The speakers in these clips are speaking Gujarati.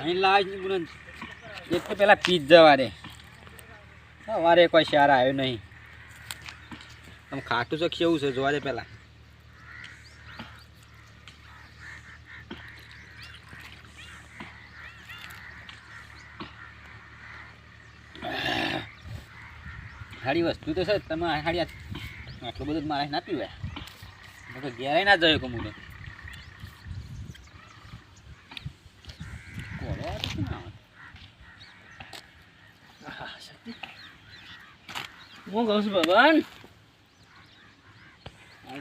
અહીં લાજ ગુણ એક તો પેલા પીઝા વારે સવારે કોઈ શહેર આવ્યો નહીં. આમ ખાટું છે કેવું છે? જોવા દે પેલા સારી વસ્તુ તો છે તમે હાડી આટલું બધું મારે ના પીવાય. તો ઘેરાય ના જયો કમું તો કોળો આવે છે ને આમાં. હું કહું છું ભગવાન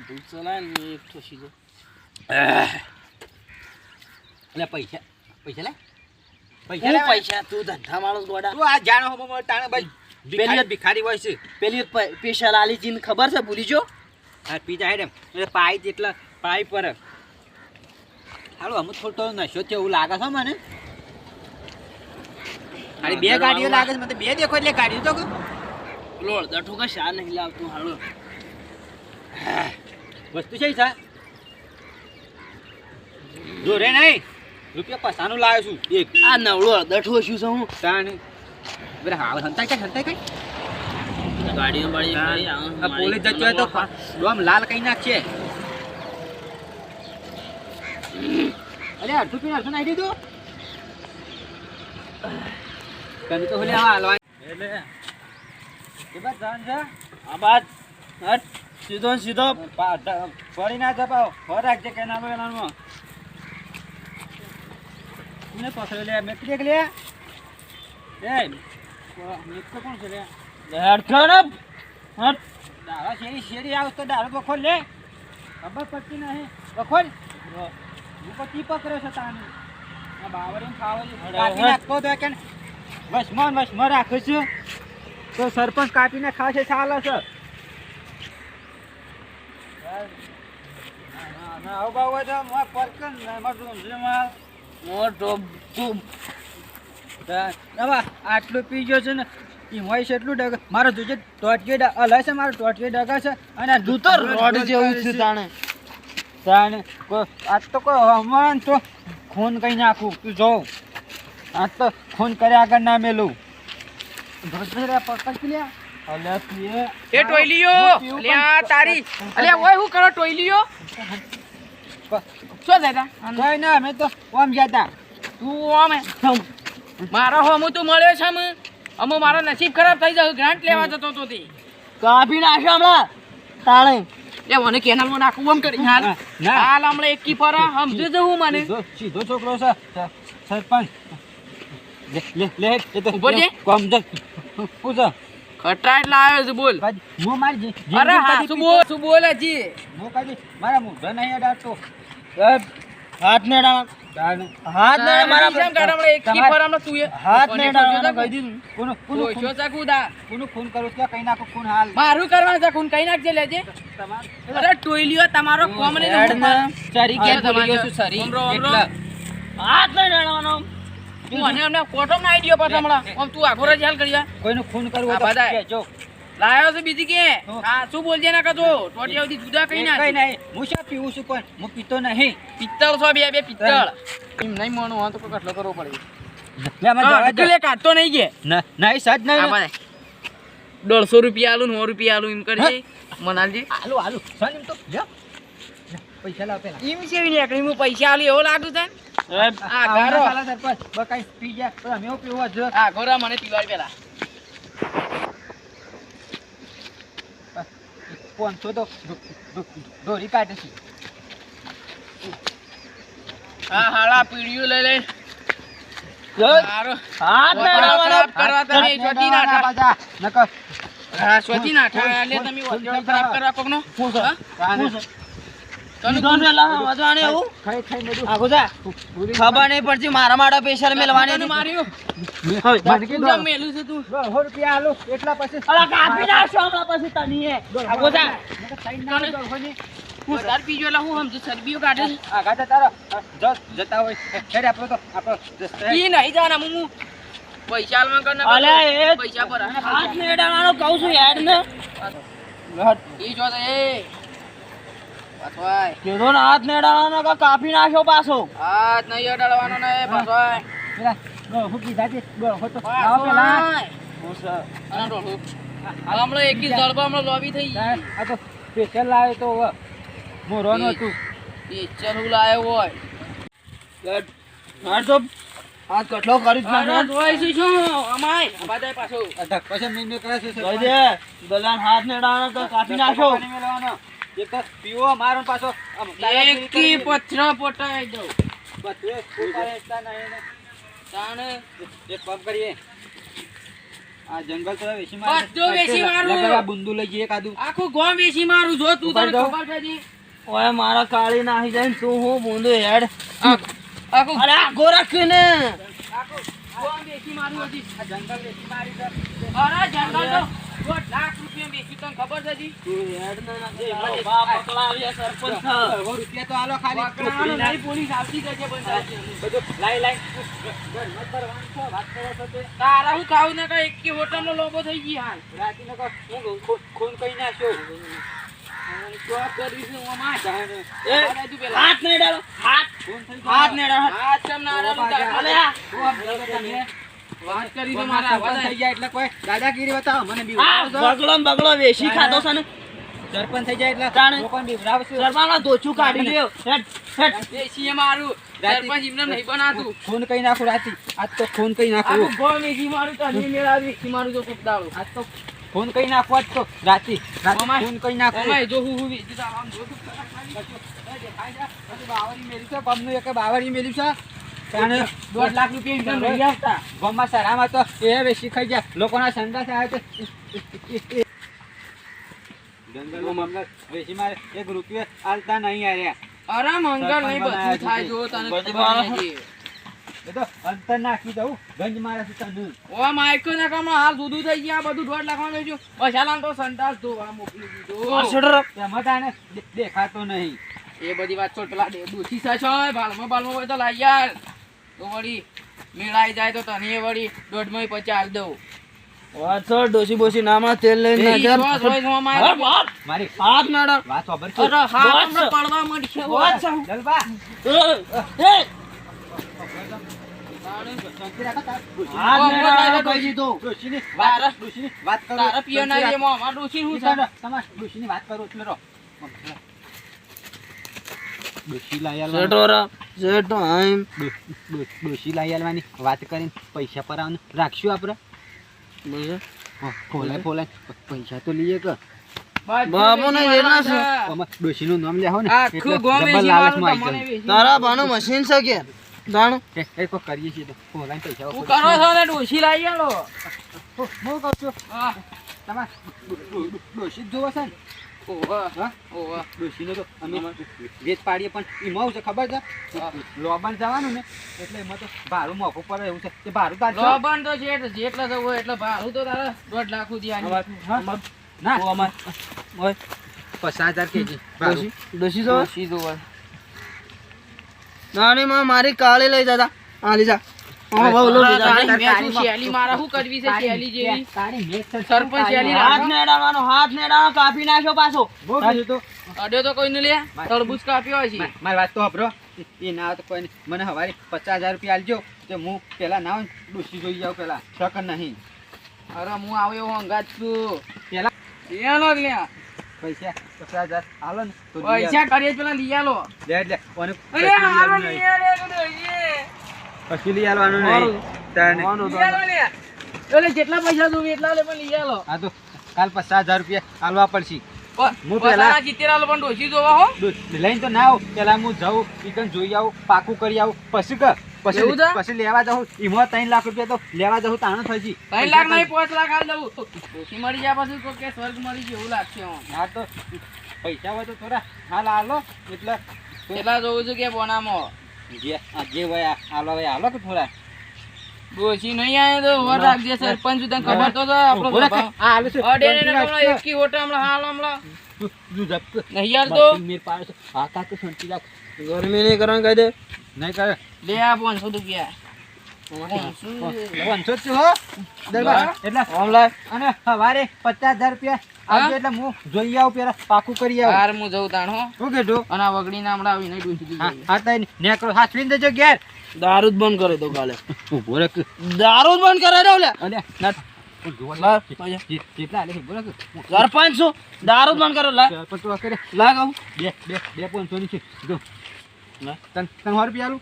દૂધ ચલાય ને એક તો સીધો લે પૈસા પૈસા લે પૈસા હું લે પૈસા તું ધંધા માણસ ગોડા તું આ જાણો હો તાણે ભાઈ ભિખારી ભિખારી હોય છે. પેલી પેશા લાલી જીન ખબર છે ભૂલી જો? આ પીજા હેડમ એટલે પાઈ જેટલા પાઈ પર. હાલો અમુક થોડો નશો છે એવું લાગે છે મને. અરે બે ગાડીઓ લાગે છે મને બે દેખો એટલે ગાડીઓ તો પેલો અડધા ઠોકા શા નહીં લાવતું? હાલો. વસ્તુ છે સા જો રે નહીં રૂપિયા પસાનું લાવ્યો છું એક. આ નવળો અડધા ઠો શું છે હું? તાણે બરે હાલ હંતાઈ કઈ હંતાઈ કઈ. ગાડીઓ આ પોલીસ જતો હોય તો ડોમ લાલ કઈ નાખશે. અરે અડધું પીને અડધું નાખી દીધું. તને તો ખોલી આવા હાલવા એટલે કે બસ જાન છે? આ બાદ હટ. સીધો ને સીધો. ફરી ના જપાવ. ફર રાખજે કે નાનો એનામાં મને પકડ્યો લે? મેં ક્લિક લે. એ મેં તો કોણ છે લે? થયો ને. હટ. દાડા શેરી શેરી આવ તો દાડો બખોલ લે. ખબર પડતી નહીં. બખોલ હું પછી પકડ્યો છે તાને. આ બાવરીને ખાવા અરે, નાખતો તો કે વસમાં વસમાં રાખે છે. તો સરપંચ કાપીને ખાશે ચાલે છે. આટલું પી ગયો છે ને એ હોય છે એટલું ડગ. મારો જોજે ટોટકી અલાય છે મારો ટોટકે ડગા છે અને આ રોડ જેવું છે. તાણે તાણે આજ તો કોઈ હમણાં તો ખૂન કઈ નાખું. તું જોઉં આજ તો ખૂન કર્યા આગળ ના મેલું. એ ટોયલીઓ! તારી! અલ્યા ઓય હું કરો ટોયલીઓ? શું જતા કઈ ના અમે તો ઓમ જતા. તું આમે મારા હોમું તું મળ્યો છે અમે અમુ મારો નસીબ ખરાબ થઈ જાય ગ્રાન્ટ લેવા જતો તો તે. કાપી નાખ્યો હમણાં. તાળે એ મને કેનાલમાં નાખવું એમ કરી હાલ. હાલ હમણાં એક પર સમજુ જવું મને સીધો છોકરો છે સરપંચ. લે લે લે એ તો ઊભો છે? કોમ જ. પૂછ ખટા એટલે આવ્યો છે બોલ. હું મારી જી- અરે હા શું બોલ શું બોલે જી? હું કદી મારા મોઢા નહીં અડાડતો. હાથ ને ડાળ હાથ ને મારા કેમ કાઢ હમણાં એક કી પર તું એ હાથ ને ખોજો કહી દીધું. કોનું કોનું ઓય, ચાકુ દા. કોનું ખૂન કરું છું? કઈ નાખો હાલ? મારું કરવાનું છે ખૂન કઈ નાખજે લેજે. અરે ટોયલીઓ તમારો કોમ ને સરી કે ભૂલી ગયો છું સરી. હાથ ને તું અને અમને કોટો ના આઈડિયો પાછો હમણાં આમ તું આખો રજ હાલ કરી જા. કોઈનું ખૂન કરવું બધાય. કહેજો. લાયો છે બીજી કે હા. શું બોલજે ના કતો ટોટિયા સુધી જુદા કઈ ના કઈ નહીં. હું શા પીવું છું પણ હું પીતો નહીં. પિત્તળ છો બે બે પિત્તળ. એમ નહીં મોનું હા તો કટલો કરવો પડે. લે મને હા, જવા દે. એટલે કાઢતો નહીં કે. નહીં સજ નહીં દોઢસો રૂપિયા આલું સો રૂપિયા આલું એમ કરજે મનાલજી એમ તો. પૈસા લાવ પેલા. એમ છે હું પૈસા આલું એવો લાગુ છે પાંચસો તો. દોરી કાઢે છે. હા હાલા પીડીયું લઈ લઈ. હાથ ને તમે ખરાબ કરવા સીધો ને ખબર નહીં પડતી મારા માટે પેશર મેળવાની તને માર્યો. હવે મને તું કીધું જેમ મેલું છે તું. દોઢસો રૂપિયા આલો એટલા પછી અલા કાપી નાખશો હમણાં પછી તનીએ આખું જા. નકર ખાઈને ના આલો દોઢસોની. વધારે પીજો એટલે હું સમજુ ચરબીઓ કાઢે છે. આ ગાતા તારા. જતા હોય. હેડ આપણો તો આપણો જ- ઈ નહીં જવાના હું હું પૈસા આલવા કર ના અલ્યા એ પૈસા પર હાથ ને ડાળવાનો કહું છું યાર ને. ઈ જો કીધો ને હાથ ને અડાડવાનો કે કાપી નાખ્યો પાછો? હાથ નહીં અડાડવાનો ને ડોહો તો પેલા. જળબા હમણાં લોબી થઈ. આ તો તો મોરોનું હોય. કટલો કરી જ નાખ્યો. શું? અમાય. આબા જાય પાછો. પછી કરે છે જોઈ હાથ ને તો કાપી નાખો પાણી મેળવવાનો. એક પીવો મારો પાછો. એકી કરી. પોટાઈ દઉં. બધું એ નહીં તાણે એક કામ કરીએ. આ જંગલ તો વેચી મારે. બધું વેચી મારું. લગાવ્યા બુંદુ લઈ જઈએ કાદુ. આખું ગોમ વેચી મારું જો તું તને ખબર છે ઓય મારા કાળી નાખી જાય તું હું બુંદુ હેડ. આખું અરે આખું ગોમ મારું. આ જંગલ વેચી મારી અરે જંગલ તો દોઢ લાખ રૂપિયા વેચી તને ખબર છે જી? તું હેડ ને રૂપિયા તો આલો ખાલી. પોલીસ આવતી જશે લાઈ લાઈ. તારા હું ખાવું ને કઈ એકી લોબો થઈ ગઈ હાલ. હું કહું, ખૂન- કઈ નાખ્યો. હાથ નહીં હાથ. હાથ નહીં હાથ કેમ ના વાત કરી તો મારા સરપંચ આવા થઈ જાય એટલે કોઈ દાદાગીરી બતાવો મને બી બગડો બગલો વેસી ખાધો છે ને. સરપંચ થઈ જાય એટલે તાણે. લોકોને બીવડાવશો. સરપાના ધોચું કાઢી લ્યો. દેશી મારું. સરપંચ ઇમને નહીં બનાતું. ખૂન કઈ નાખું રાતી? આજ તો ખૂન કઈ નાખું. આ ગોળ વેશી મારું તો નહીં મેળાવી. વેચી મારું તો કુપડાળો. આજ તો ખૂન કઈ નાખો આજ તો રાતી. ખૂન કઈ નાખો. અમાય જો હું હું વેચી તો આમ જો. કુપડાળો ખાલી. બધું બાવરી મેલી છે બમનું એક બાવરી મેલી છે. દોઢ લાખ રૂપિયા એમને નહીં આપતા ગામમાં સરામાં તો એ વેચી ખાઈ જાય લોકોના સંદાસ આવે છે જંગલમાં મગર વેચી એક રૂપિયો આલતા નહીં આર્યા. અરે મંગળ નહીં બધું થાય જો તને બધું ખબર મારા- નથી. એ તો અંતર નાખી દઉં. ગંજ મારે તને. ઓ માઈકો ના કામ હાલ જુદું થઈ ગયા બધું દોઢ લેજો તો સંતાસ ધોવા મોકલી દીધો. એમાં તાને દેખાતો નહીં. એ બધી વાત છોડ પેલા દોષી સાચો બાલમાં ભાલમાં હોય તો લાઈ યાર તો વળી મેળાઈ જાય તો તને વળી દોઢમાં પચાસ આલ દઉં. વાછળ ડોસી બોસી નામાં તેલ લઈને નજર મારી હાથ ના વાત ખબર છે અરે હા વાત પડવા મળશે વાત છે. જલબા. એ, વાત વાત કરો તારા પિયર ના શાંતિ રે મોં, અમાર ડોશી લઈ ડોશીની વાત કરો કરીને પૈસા પર રાખશું આપણે? ફોલાય ફોલાય. પૈસા તો લઈએ કે? બાપુ ને જેના છે. આમાં ડોશીનું નામ લેહો ને? આખું એટલે ગોમ જબર વેચી લાલચમાં મારું, આવી તમને વેચી તારા બાનું મશીન છે કે? એ- કોઈ કરીએ છીએ તો પૈસા હું. કરો છો ને ડોશી લાઈ આલો હું હું કહું છું. તમારે ડો- ડો- ડો- ડોશી જોવો છે ને? ઓહો હા ઓહો ડોશીનો તો અમે વેચ પાડીએ પણ એમાં શું છે ખબર છે? લોબાન જવાનું ને એટલે એમાં તો ભાડું મોંઘું પડે એવું છે. તે ભાડું તાર લોબન તો જેટ- જેટલા જવું એટલે ભાડું તો તારે દોઢ લાખ સુધી આની. ના. અમાર પચાસ હજાર કેજી. જો ડોશી? જોવે. નાની મારી કાળી લઈ જતા આ લીધા કાપી નાખ્યો પાછો. બહુ કીધું તું. અડ્યો તો કોઈ ને લે તરબૂચ કાપ્યો છે. મારી વાત તો સાંભળો. એ ના તો કોઈ મને હવારી પચાસ હજાર રૂપિયા આલજો તો હું પેલા ના હોય જોઈ જાઉં પેલા. શક નહીં. અરે હું આવ્યો હું અંગાત છું. પેલા એનો જ પૈસા પચાસ હજાર. હાલો ને પૈસા કરીએ પેલા લઈ આલો. લે લે ઓને અરે કશું લઈ આવવાનું નહીં. એટલે જેટલા પૈસા જોવે એટલા લે પણ લઈ આવો હા તો કાલ પચાસ હજાર રૂપિયા આલવા પડશે. હું પેલા- પસારા પણ ડોશી જોવા હો. લઈને તો ના આવું. પેલા હું જાઉં જોઈ આવું પાકું કરી આવું. પછી કર. પછી પછી લેવા જાઉં. એમાં ત્રણ લાખ રૂપિયા તો લેવા જાઉં તાણ થશે. ત્રણ લાખ નહીં પાંચ લાખ આલ દઉં ડોશી મળી જાય પછી તો કે સ્વર્ગ મળી ગયું એવું લાગશે હા તો પૈસા હોય તો થોડા હાલ હાલો એટલે કેટલા જોઉં છું કે બોનામાં જે આ જે હોય આ આલો હોય આલો કે થોડા. ડોશી નહીં આવે તો વર રાખજે સરપંચ તને ખબર તો આપણો. આ આલે છે. અડે ને એકી ઓટે હમણાં હાલ હમણાં. તું જપ નહીં યાર તો. મેર પાડે છે. હા કાં રાખ. ગરમી નહીં કરવાનું કહી દે. નહીં કરે લે આ પાંચસો રૂપિયા. દારૂ બંધ કરે તો કાલે દારૂ બંધ કરે ના છે, છું દારૂ બંધ કરો લાગ બે બે બે પાંચસોની છે જો લા. તન તન સો રૂપિયા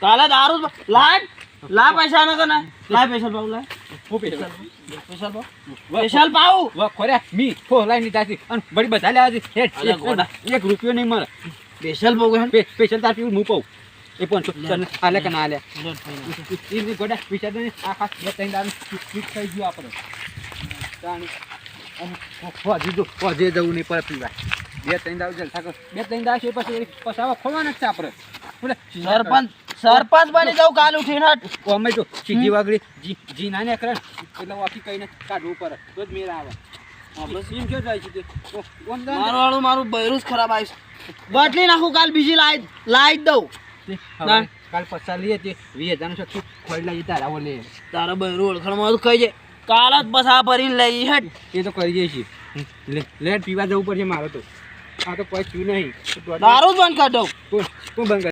કાલે દારૂ બંધ- લા પૈસા ન. કરના લા પૈસા બાઉ લા કો પૈસા પૈસા મી ફો અને બળી બધા લેવા એક- રૂપિયો નહીં મળે. સ્પેશિયલ પાઉં હે સ્પેશિયલ તાર પીવું હું પાઉ. એ પાંચસો લે. આલે કે ના આલે. એની ગોડા પૈસા દે બે ત્રણ દારૂ ફિટ થઈ ગયું આપણે. તાણી. અને જો હોજી જવું નહીં પડે પીવા. બે ત્રણ દાવ જલસા કર બે ત્રણ છે પછી પછી આવા છે આપણે. સરપંચ સરપંચ બની જાવ કાલ ઉઠીને. હટ અમે તો સીધી વાગડી. જી જી ના ને કરે એટલે વાકી કહીને કાઢવું પડે તો જ મેરા આવે. આપણે સીમ કે જાય છે મારું વાળું મારું બૈરું જ ખરાબ આવીશ બદલી નાખું કાલ બીજી લાઈ લાઈ દઉં. ના. કાલ પૈસા લઈએ તે વીસ હજારનું શક્તિ ખોઈ લઈએ તારા ઓલે. તારા બૈરું ઓળખાણમાં તો કહી જાય કાલ જ પસા આ ભરીને લઈ હટ એ તો કરીએ છીએ લે લેટ પીવા જવું પડશે મારે તો. આ તો કોઈ નહીં. દારૂ જ બંધ કરી દઉં. તું બંધ કર